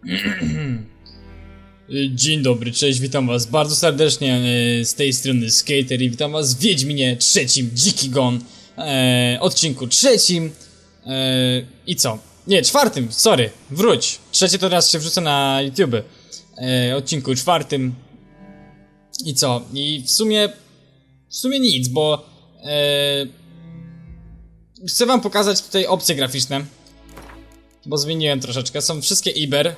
Dzień dobry, cześć, witam was bardzo serdecznie e, z tej strony Skater i witam was w Wiedźminie trzecim, Dziki Gon, e, odcinku trzecim. E, i co? Nie, czwartym, sorry, wróć, trzecie to raz się wrzucę na YouTube, e, odcinku czwartym. I co? I w sumie, w sumie nic, bo e, chcę wam pokazać tutaj opcje graficzne, bo zmieniłem troszeczkę, są wszystkie Iber,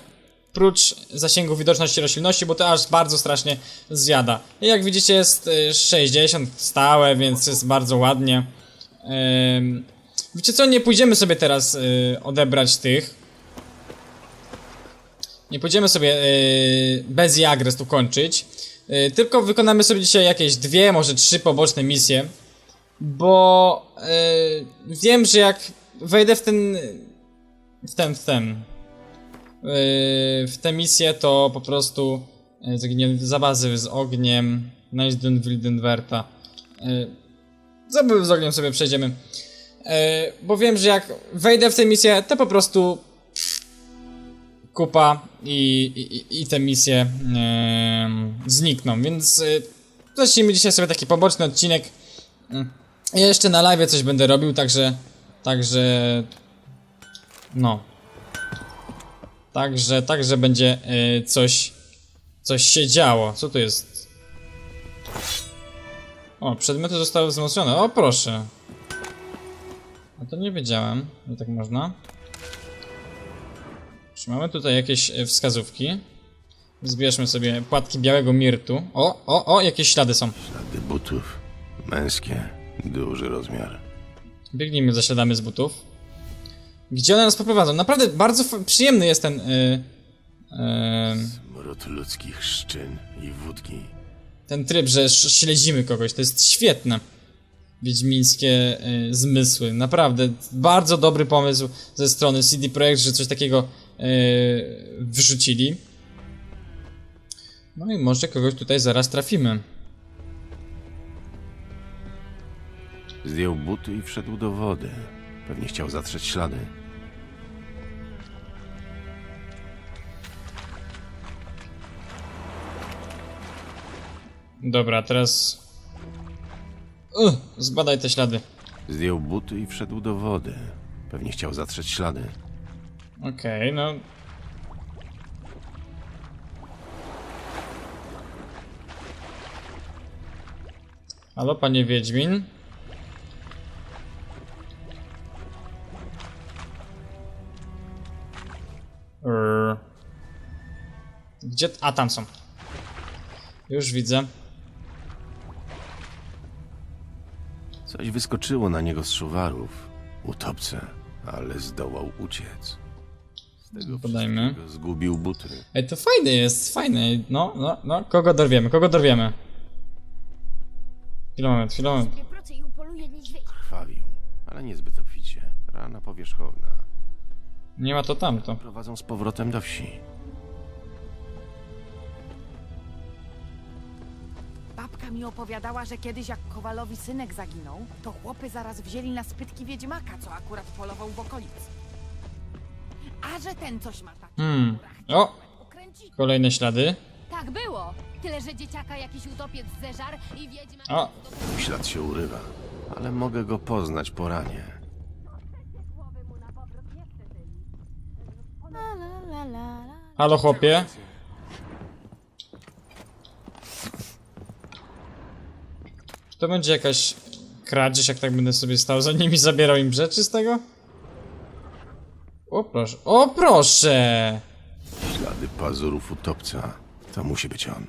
prócz zasięgu widoczności roślinności, bo to aż bardzo strasznie zjada. I jak widzicie jest y, 60 stałe, więc jest bardzo ładnie. Ym, wiecie co, nie pójdziemy sobie teraz y, odebrać tych. Nie pójdziemy sobie y, bez Jagres tu kończyć. Y, tylko wykonamy sobie dzisiaj jakieś dwie, może trzy poboczne misje. Bo y, wiem, że jak wejdę w ten... W ten, w ten yy, w tę misję to po prostu yy, zaginię z ogniem Najdun Wildenwerta. Yy, Zabyły z ogniem sobie przejdziemy. Yy, bo wiem, że jak wejdę w tę misję to po prostu kupa i, i, i te misje yy, znikną, więc yy, zacznijmy dzisiaj sobie taki poboczny odcinek. Yy, ja jeszcze na live coś będę robił, także także no Także, także będzie y, coś, coś się działo. Co tu jest? O, przedmioty zostały wzmocnione. O, proszę. A to nie wiedziałem, że tak można. Czy mamy tutaj jakieś y, wskazówki? Zbierzmy sobie płatki białego mirtu. O, o, o, jakieś ślady są. Ślady butów. Męskie. Duży rozmiar. Biegnijmy za śladami z butów. Gdzie one nas poprowadzą? Naprawdę bardzo przyjemny jest ten... Y, y, Mród ludzkich szczyn i wódki. ten tryb, że śledzimy kogoś, to jest świetne. Wiedźmińskie y, zmysły. Naprawdę bardzo dobry pomysł ze strony CD Projekt, że coś takiego y, wrzucili. No i może kogoś tutaj zaraz trafimy. Zdjął buty i wszedł do wody. Pewnie chciał zatrzeć ślady. Dobra, teraz... Uh, zbadaj te ślady. Zdjął buty i wszedł do wody. Pewnie chciał zatrzeć ślady. Okej, no... Halo, panie Wiedźmin? Gdzie... A, tam są. Już widzę. Coś wyskoczyło na niego z szuwarów. Utopce, ale zdołał uciec. Z tego Podajmy. zgubił buty. Ej, to fajne jest, fajne. No, no, no. Kogo dorwiemy, kogo dorwiemy? Chwilę moment, chwilę moment. sobie pracę i upoluje niedźwiedzi. Krwawił, ale niezbyt obficie. Rana powierzchowna. Nie ma to tamto. Prowadzą z powrotem do wsi. Mi opowiadała, że kiedyś jak Kowalowi synek zaginął, to chłopy zaraz wzięli na spytki wiedźmaka, co akurat polował w okolicy. A że ten coś ma taki Hmm. O! Kolejne ślady. Tak było. Tyle, że dzieciaka jakiś utopiec zeżar i wiedźma... O! Ślad się urywa, ale mogę go poznać po ranie. Halo chłopie. To będzie jakaś kradzież, jak tak będę sobie stał za nimi, zabierał im rzeczy z tego? O proszę, o proszę! Ślady pazurów utopca. To musi być on.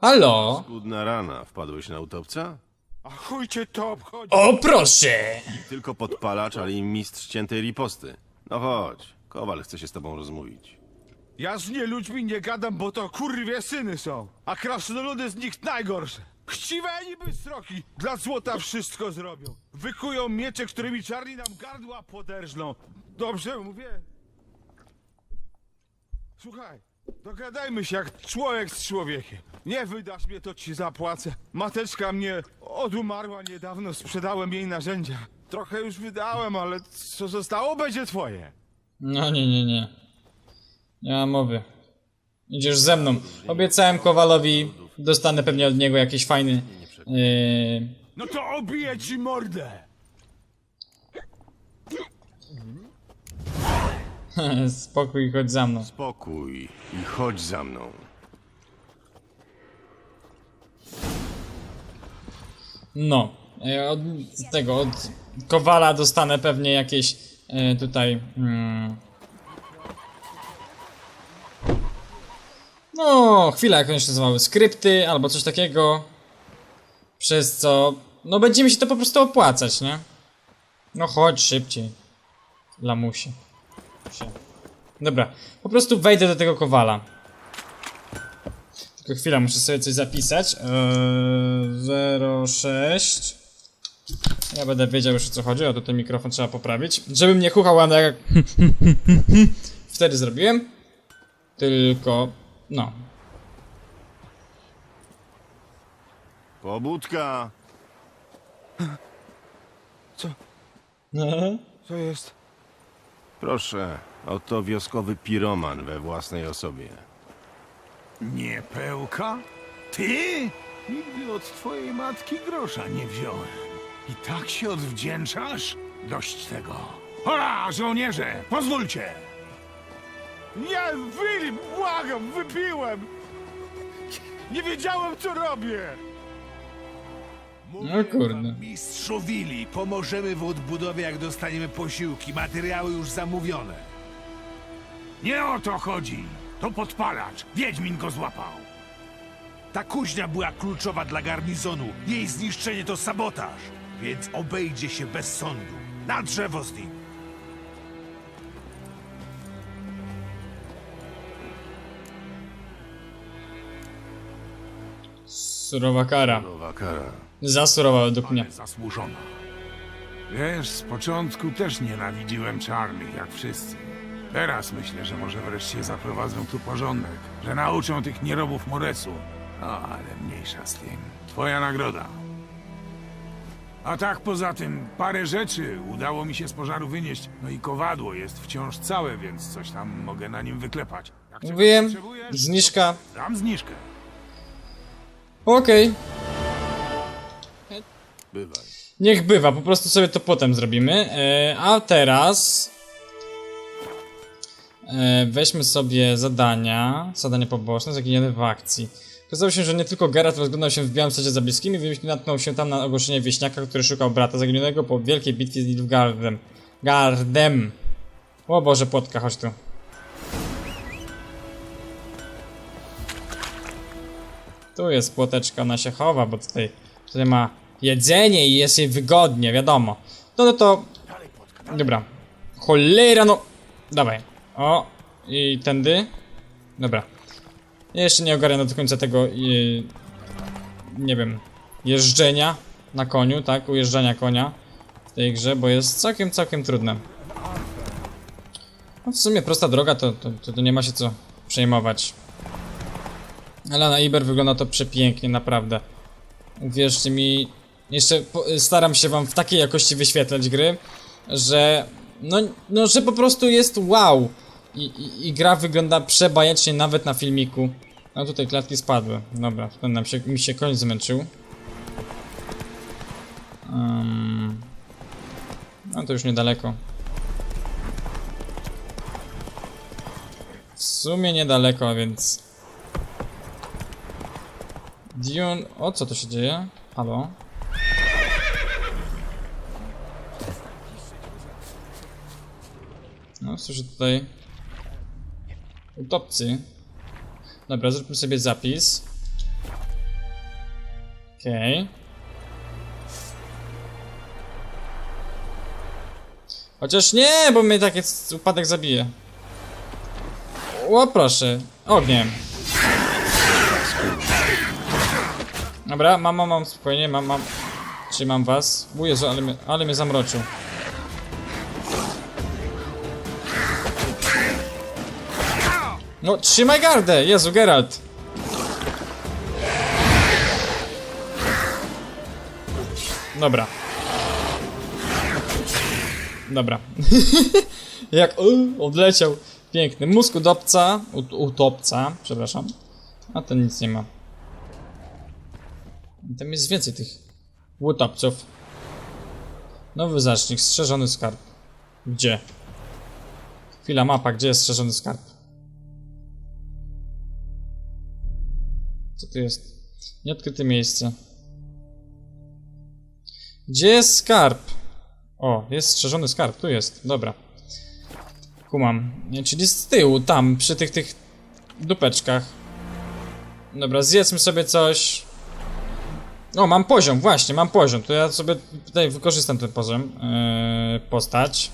Halo? Skudna rana. Wpadłeś na utopca? A chuj cię to obchodzi. O proszę! Tylko podpalacz, ale i mistrz ciętej riposty. No chodź. Kowal chce się z tobą rozmówić. Ja z nie ludźmi nie gadam, bo to kurwie syny są. A krasnoludy z nich najgorsze. Chciwe niby sroki. Dla złota wszystko zrobią. Wykują miecze, którymi czarni nam gardła poderżną. Dobrze mówię? Słuchaj, dogadajmy się jak człowiek z człowiekiem. Nie wydasz mnie, to ci zapłacę. Mateczka mnie odumarła niedawno, sprzedałem jej narzędzia. Trochę już wydałem, ale co zostało będzie twoje. No nie, nie, nie. Nie ma mowy. Idziesz ze mną. Obiecałem Kowalowi, dostanę pewnie od niego jakiś fajny... Yy, No to obiję ci mordę! spokój, chodź za mną. Spokój i chodź za mną. No. E, Od tego, od Kowala dostanę pewnie jakieś e, tutaj... Mm, no, chwila, jak one się nazywały, skrypty albo coś takiego. Przez co... No będzie mi się to po prostu opłacać, nie? No chodź szybciej. Lamusie. Dobra, po prostu wejdę do tego Kowala. Tylko chwila, muszę sobie coś zapisać. Eee, 06. Ja będę wiedział już o co chodzi, o to ten mikrofon trzeba poprawić. Żebym nie chuchał, ale jak... Wtedy zrobiłem. Tylko... No. Pobudka! Co jest? Proszę, oto wioskowy piroman we własnej osobie. Nie pełka? Ty? Nigdy od twojej matki grosza nie wziąłem. I tak się odwdzięczasz? Dość tego. Hola, żołnierze! Pozwólcie! Nie, Filip, błagam, wypiłem! Nie wiedziałem, co robię! No kurde. Mistrzu Willi, pomożemy w odbudowie, jak dostaniemy posiłki. Materiały już zamówione. Nie o to chodzi! To podpalacz! Wiedźmin go złapał! Ta kuźnia była kluczowa dla garnizonu. Jej zniszczenie to sabotaż. Więc obejdzie się bez sądu. Na drzewo z nim. Surowa kara. Nowa kara. Za surowa według mnie. Zasłużona. Wiesz, z początku też nienawidziłem czarnych, jak wszyscy. Teraz myślę, że może wreszcie zaprowadzą tu porządek, że nauczą tych nierobów Moresu. No, ale mniejsza z tym. Twoja nagroda. A tak poza tym, parę rzeczy udało mi się z pożaru wynieść. No i kowadło jest wciąż całe, więc coś tam mogę na nim wyklepać. Jak Mówiłem, zniżka. Dam zniżkę. Okej. Bywaj. Niech bywa, po prostu sobie to potem zrobimy. E, a teraz... E, weźmy sobie zadania. Zadania poboczne, zaginione w akcji. Okazało się, że nie tylko Geralt rozglądał się w białym secie za bliskimi, Wiedźmin natknął się tam na ogłoszenie wieśniaka, który szukał brata zaginionego po wielkiej bitwie z Nilfgaardem. Gardem. O Boże, płotka, chodź tu. Tu jest płoteczka, ona się chowa, bo tutaj, tutaj ma jedzenie i jest jej wygodnie, wiadomo. No no to... Dobra. Cholera, no... Dawaj. O, i tędy. Dobra. Jeszcze nie ogarnę do końca tego, yy, nie wiem, jeżdżenia na koniu, tak? Ujeżdżania konia w tej grze, bo jest całkiem, całkiem trudne. No w sumie prosta droga, to, to, to nie ma się co przejmować. Ale na Iber wygląda to przepięknie, naprawdę. Uwierzcie mi, jeszcze staram się wam w takiej jakości wyświetlać gry, że no, no że po prostu jest wow. I, i, I gra wygląda przebajecznie nawet na filmiku. No tutaj klatki spadły. Dobra, ten nam się, mi się koń zmęczył. Um, no to już niedaleko. W sumie niedaleko, więc... Dion... O, co to się dzieje? Halo? No, słyszę tutaj... Utopcy. Dobra, zróbmy sobie zapis. Okej. Chociaż nie, bo mnie taki upadek zabije. O, proszę. Ogniem. Dobra, mam, mam, mam, spokojnie, mam, mam. Trzymam was. O Jezu, ale mnie, ale mnie zamroczył. No, trzymaj gardę! Jezu, Geralt! Dobra. Dobra. Jak o, odleciał. Piękny. Mózg utopca, ut utopca, przepraszam. A ten nic nie ma. Tam jest więcej tych utopców. Nowy zacznik, strzeżony skarb. Gdzie? Chwila, mapa, gdzie jest strzeżony skarb? Co tu jest? Nieodkryte miejsce. Gdzie jest skarb? O, jest strzeżony skarb, tu jest, dobra. Kumam. Czyli z tyłu, tam, przy tych, tych dupeczkach. Dobra, zjedzmy sobie coś. O, mam poziom, właśnie, mam poziom. To ja sobie tutaj wykorzystam ten poziom. Yy, postać.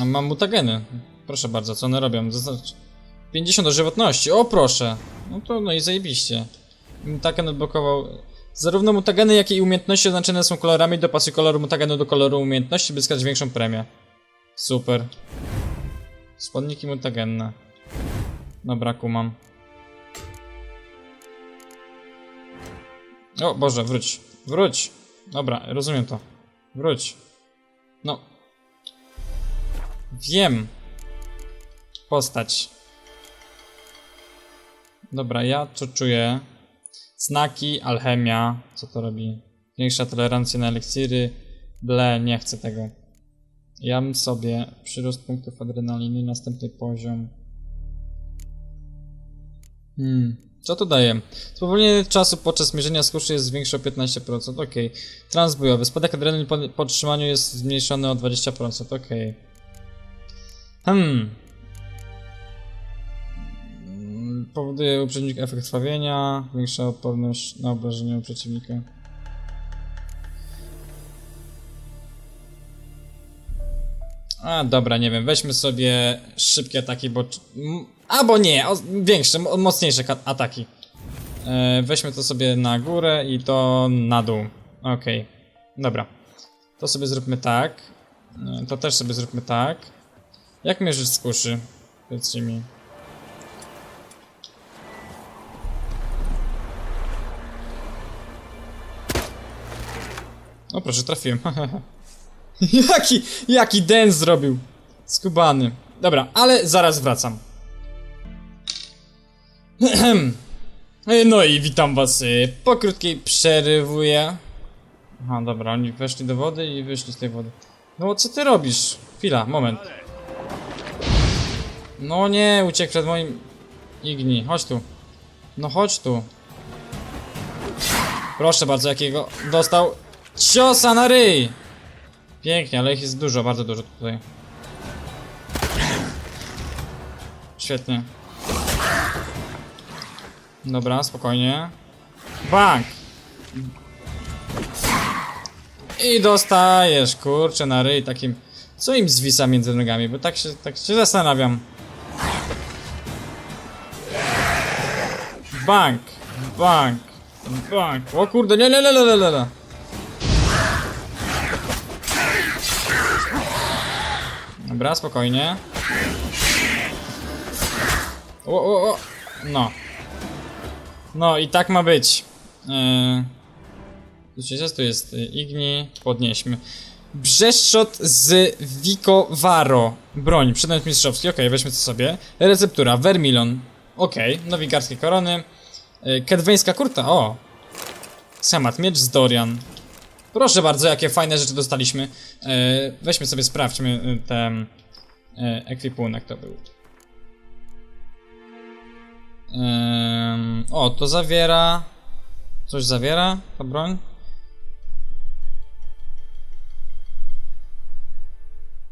A mam mutageny. Proszę bardzo, co one robią? Zaznacz. 50 do żywotności, o proszę. No to, no i zajebiście. Mutagen odblokował... Zarówno mutageny, jak i umiejętności oznaczone są kolorami. Dopasuj kolor mutagenu do koloru umiejętności, by zyskać większą premię. Super. Składniki mutagenne. Dobra, kumam. O Boże, wróć. Wróć. Dobra, rozumiem to. Wróć. No. Wiem. Postać. Dobra, ja to czuję. Znaki, alchemia. Co to robi? Większa tolerancja na eliksiry. Ble, nie chcę tego. Ja bym sobie przyrost punktów adrenaliny, następny poziom. Hmm, co to daje? Spowolnienie czasu podczas mierzenia skurczy jest zwiększy o 15%, ok. Transbojowy, spadek adrenaliny po, po trzymaniu jest zmniejszony o 20%, ok. Hmm. Mm, Powoduje u przeciwnika efekt trwawienia, większa odporność na obrażenia przeciwnika. A dobra, nie wiem, weźmy sobie szybkie ataki, bo... Albo nie, o, większe, mo- mocniejsze ataki. E, weźmy to sobie na górę i to na dół. Okej, dobra. To sobie zróbmy tak. E, To też sobie zróbmy tak. Jak mierzysz z kuszy? Powiedzcie mi. O proszę, trafiłem. jaki, jaki den zrobił. Skubany. Dobra, ale zaraz wracam. No i witam was y, po krótkiej przerywuję. Aha, dobra, oni weszli do wody i wyszli z tej wody. No co ty robisz? Chwila, moment. No nie, uciekł przed moim... Igni, chodź tu. No chodź tu. Proszę bardzo, jakiego dostał ciosa na ryj. Pięknie, ale ich jest dużo, bardzo dużo tutaj. Świetnie. Dobra, spokojnie. Bank! I dostajesz, kurczę, na ryj takim... Co im zwisa między nogami, bo tak się, tak się zastanawiam. Bank! Bank! Bank! O kurde, nie, nie, nie, nie, nie, nie. Dobra, spokojnie. O, o, o. No. No i tak ma być. Wiecie, tu jest Igni, podnieśmy. Brzeszczot z Vicovaro. Broń, przedmiot mistrzowski, okej, weźmy to sobie. Receptura, Vermilon. Okej, nowigarskie korony. Y, Kedweńska kurta, o. Samat, miecz z Dorian. Proszę bardzo, jakie fajne rzeczy dostaliśmy. E, weźmy sobie, sprawdźmy ten e, ekwipunek to był. O, to zawiera... Coś zawiera ta broń?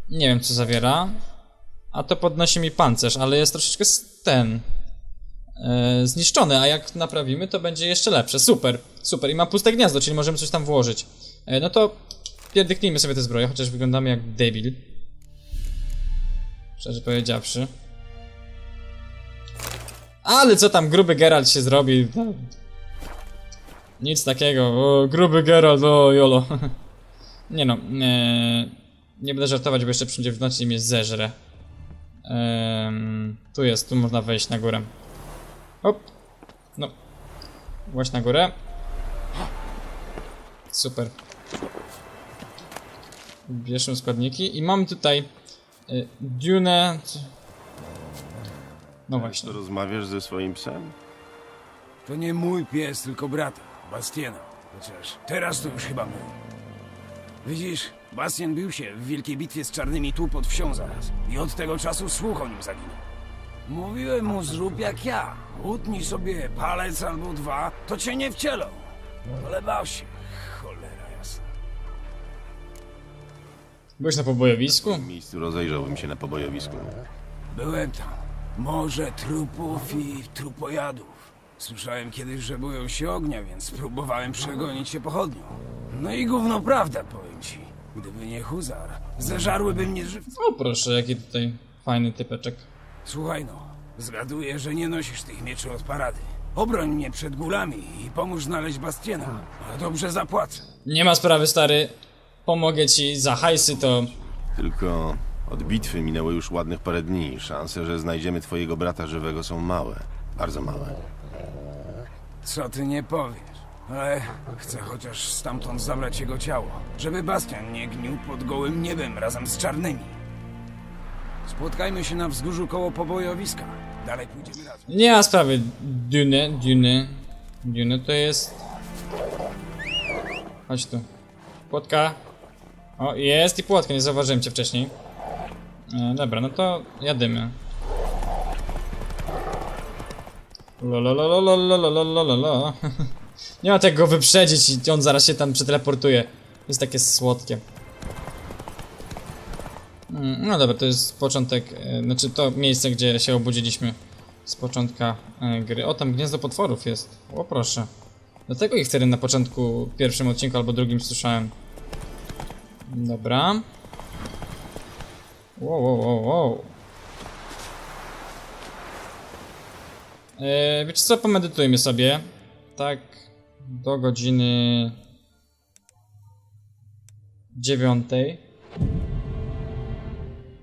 Nie wiem co zawiera. A to podnosi mi pancerz, ale jest troszeczkę ten... E, zniszczony, a jak naprawimy to będzie jeszcze lepsze. Super, super. I ma puste gniazdo, czyli możemy coś tam włożyć. E, no to pierdyknijmy sobie te zbroje, chociaż wyglądamy jak debil. Szczerze powiedziawszy. Ale co tam gruby Geralt się zrobi? Nic takiego. O, gruby Geralt, o jolo. nie no, nie, nie będę żartować, bo jeszcze przyjdzie w nocy i mnie zeżre. Tu jest, tu można wejść na górę. Hop. No. Właśnie na górę. Super. Bierzmy składniki i mamy tutaj Y, Dune... No właśnie. To rozmawiasz ze swoim psem? To nie mój pies, tylko brata, Bastiena. Chociaż teraz to już chyba mój. Widzisz, Bastien bił się w wielkiej bitwie z czarnymi tu pod wsią zaraz. I od tego czasu słuch o nim zaginął. Mówiłem mu, zrób jak ja. Utnij sobie palec albo dwa, to cię nie wcielą. Ale bał się. Cholera jasna. Byłeś na pobojowisku? W miejscu rozejrzałbym się na pobojowisku. Byłem tam. Morze trupów i trupojadów. Słyszałem kiedyś, że boją się ognia, więc spróbowałem przegonić się pochodnią. No i gówno prawda, powiem ci. Gdyby nie huzar, zeżarłyby mnie żywcem. O proszę, jaki tutaj fajny typeczek. Słuchaj no, zgaduję, że nie nosisz tych mieczy od parady. Obroń mnie przed gulami i pomóż znaleźć Bastiena. A dobrze zapłacę. Nie ma sprawy, stary. Pomogę ci za hajsy, to... Tylko od bitwy minęło już ładnych parę dni. Szanse, że znajdziemy twojego brata żywego są małe. Bardzo małe. Co ty nie powiesz? Ale chcę chociaż stamtąd zabrać jego ciało, żeby Bastian nie gnił pod gołym niebem razem z czarnymi. Spotkajmy się na wzgórzu koło pobojowiska. Dalej pójdziemy razem. Nie ma sprawy. Dune, Dune. Dune to jest... Chodź tu. Płotka. O, jest i płotka, nie zauważyłem cię wcześniej. E, dobra, no to jadymy. Lolololololololololo. Nie ma tego go wyprzedzić i on zaraz się tam przeteleportuje. Jest takie słodkie. Mm, No dobra, to jest początek, e, znaczy to miejsce, gdzie się obudziliśmy z początka e, gry. O, tam gniazdo potworów jest. O, proszę. Dlatego ich wtedy na początku, pierwszym odcinku albo drugim słyszałem. Dobra. Wow, wow, wow, wow. E, wiecie co, pomedytujmy sobie. Tak, do godziny dziewiątej.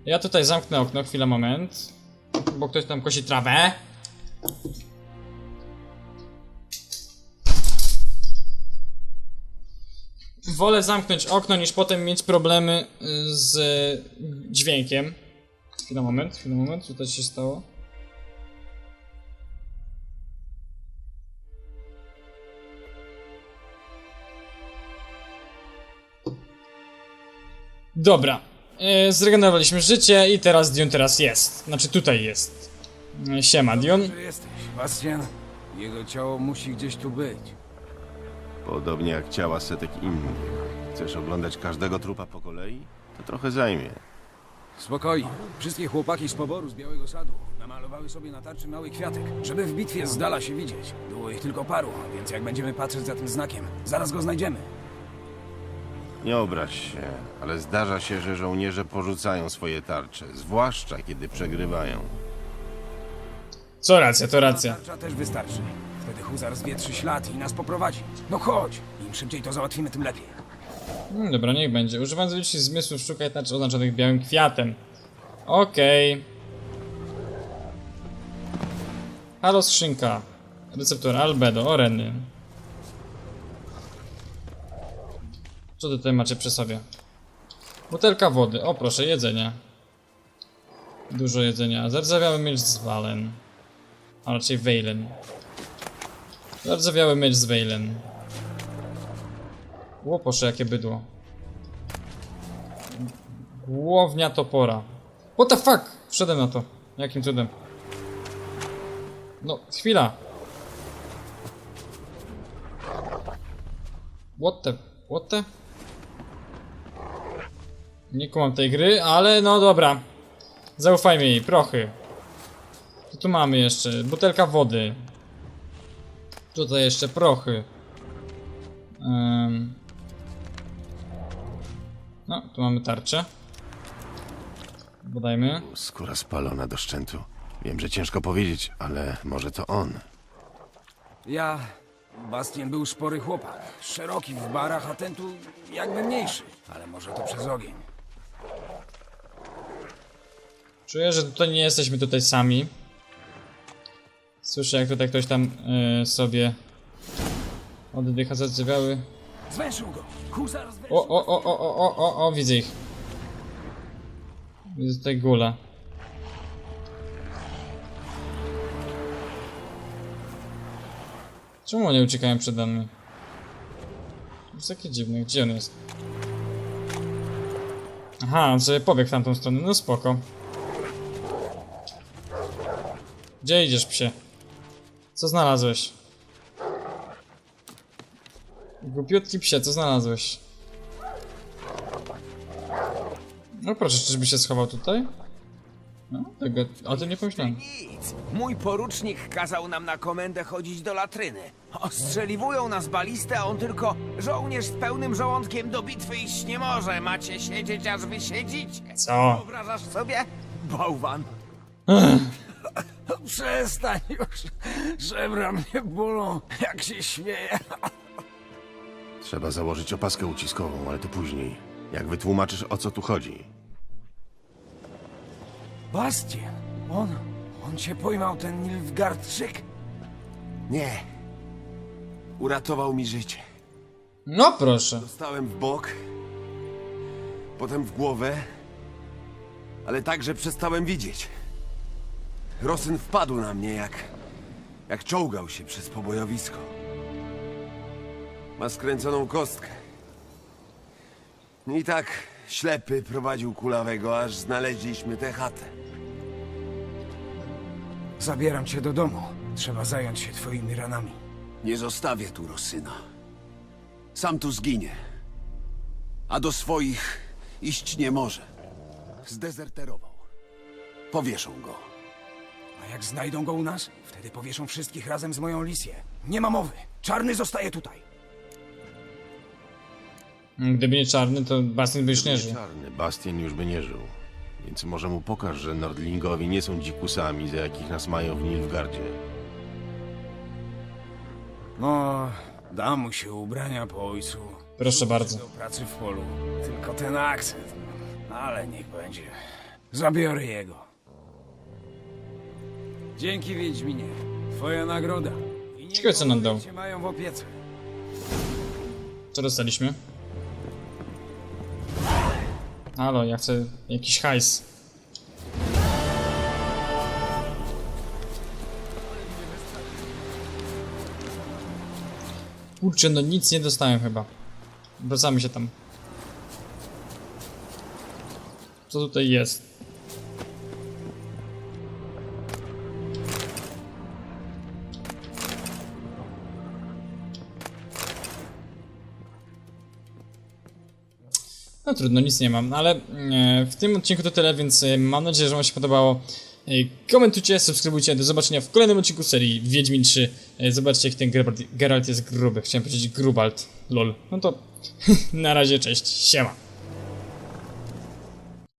Ja tutaj zamknę okno, chwilę, moment. Bo ktoś tam kosi trawę. Wolę zamknąć okno, niż potem mieć problemy y, z dźwiękiem. Chwila, moment, chwila, moment, co to się stało? Dobra. E, zregenerowaliśmy życie i teraz Dion teraz jest. Znaczy tutaj jest. E, Siema Dion. Jesteś, Bastian. Jego ciało musi gdzieś tu być. Podobnie jak ciała setek innych. Chcesz oglądać każdego trupa po kolei? To trochę zajmie. Spokojnie. Wszystkie chłopaki z poboru z Białego Sadu namalowały sobie na tarczy mały kwiatek, żeby w bitwie z dala się widzieć. Było ich tylko paru, więc jak będziemy patrzeć za tym znakiem, zaraz go znajdziemy. Nie obraź się, ale zdarza się, że żołnierze porzucają swoje tarcze, zwłaszcza kiedy przegrywają. Co racja, to racja. Tarcza też wystarczy. Wtedy huzar zwietrzy ślad i nas poprowadzi. No chodź! Im szybciej to załatwimy, tym lepiej. Hmm, dobra, niech będzie. Używając licznych zmysłów szukaj tarcz oznaczonych białym kwiatem. Okej. Halo skrzynka. Receptor albedo, oreny. Co tutaj macie przy sobie? Butelka wody. O proszę, jedzenie. Dużo jedzenia. Zardzewiały miecz z Walen. A raczej Wejlen. Zardzewiały miecz z Wejlen. Ło, proszę, jakie bydło. Głownia topora. What the fuck? Wszedłem na to. Jakim cudem? No, chwila. What the... What the? Nie kumam tej gry, ale no dobra. Zaufajmy jej, prochy. Co tu mamy jeszcze? Butelka wody. Tutaj jeszcze prochy. Ym. No, tu mamy tarczę. Podajmy. Skóra spalona do szczętu. Wiem, że ciężko powiedzieć, ale może to on. Ja... Bastien był spory chłopak. Szeroki w barach, a ten tu jakby mniejszy. Ale może to przez ogień. Czuję, że tutaj nie jesteśmy tutaj sami. Słyszę, jak tutaj ktoś tam y, sobie oddycha, zwęszył! O, o, o, o, o, o, o, o, widzę ich. Jest tutaj gula. Czemu oni uciekają przede mną? To jest takie dziwne, gdzie on jest? Aha, on sobie pobiegł w tamtą stronę, no spoko. Gdzie idziesz, psie? Co znalazłeś? Głupiutki psie, co znalazłeś? No proszę, czyżby się schował tutaj? No, tego, o tym nie pomyślałem. Nic. Mój porucznik kazał nam na komendę chodzić do latryny. Ostrzeliwują nas balisty, a on tylko żołnierz z pełnym żołądkiem do bitwy iść nie może. Macie siedzieć, aż wy siedzicie. Co? Wyobrażasz sobie? Bałwan. Przestań już. Żebra mnie bolą, jak się śmieję. Trzeba założyć opaskę uciskową, ale to później. Jak wytłumaczysz, o co tu chodzi? Bastian, on, on cię pojmał, ten Nilfgaardczyk? Nie. Uratował mi życie. No proszę. Dostałem w bok, potem w głowę, ale także przestałem widzieć. Rosyn wpadł na mnie jak. jak czołgał się przez pobojowisko. Ma skręconą kostkę. I tak ślepy prowadził kulawego, aż znaleźliśmy tę chatę. Zabieram cię do domu. Trzeba zająć się twoimi ranami. Nie zostawię tu Rosyna. Sam tu zginie. A do swoich iść nie może. Zdezerterował. Powieszą go. A jak znajdą go u nas, wtedy powieszą wszystkich razem z moją Lisję. Nie ma mowy. Czarny zostaje tutaj. Gdyby nie czarny, to Bastian by już nie Nie żył. czarny, Bastian już by nie żył. Więc może mu pokaż, że Nordlingowie nie są dzikusami, za jakich nas mają w Nilfgardzie. No, dam mu się ubrania po ojcu. Proszę bardzo. Do pracy w polu. Tylko ten akcent. Ale niech będzie. Zabiorę jego. Dzięki, Wiedźminie. Twoja nagroda. I niech Ciekawe, co nam dał. cię mają w opiece. Co dostaliśmy? Halo, ja chcę jakiś hajs. Kurczę, no nic nie dostałem chyba. Wracamy się tam. Co tutaj jest? No trudno, nic nie mam, ale e, w tym odcinku to tyle, więc e, mam nadzieję, że wam się podobało. E, Komentujcie, subskrybujcie, do zobaczenia w kolejnym odcinku serii Wiedźmin 3. E, Zobaczcie jak ten Geralt jest gruby, chciałem powiedzieć Grubalt, lol. No to na razie, cześć, siema.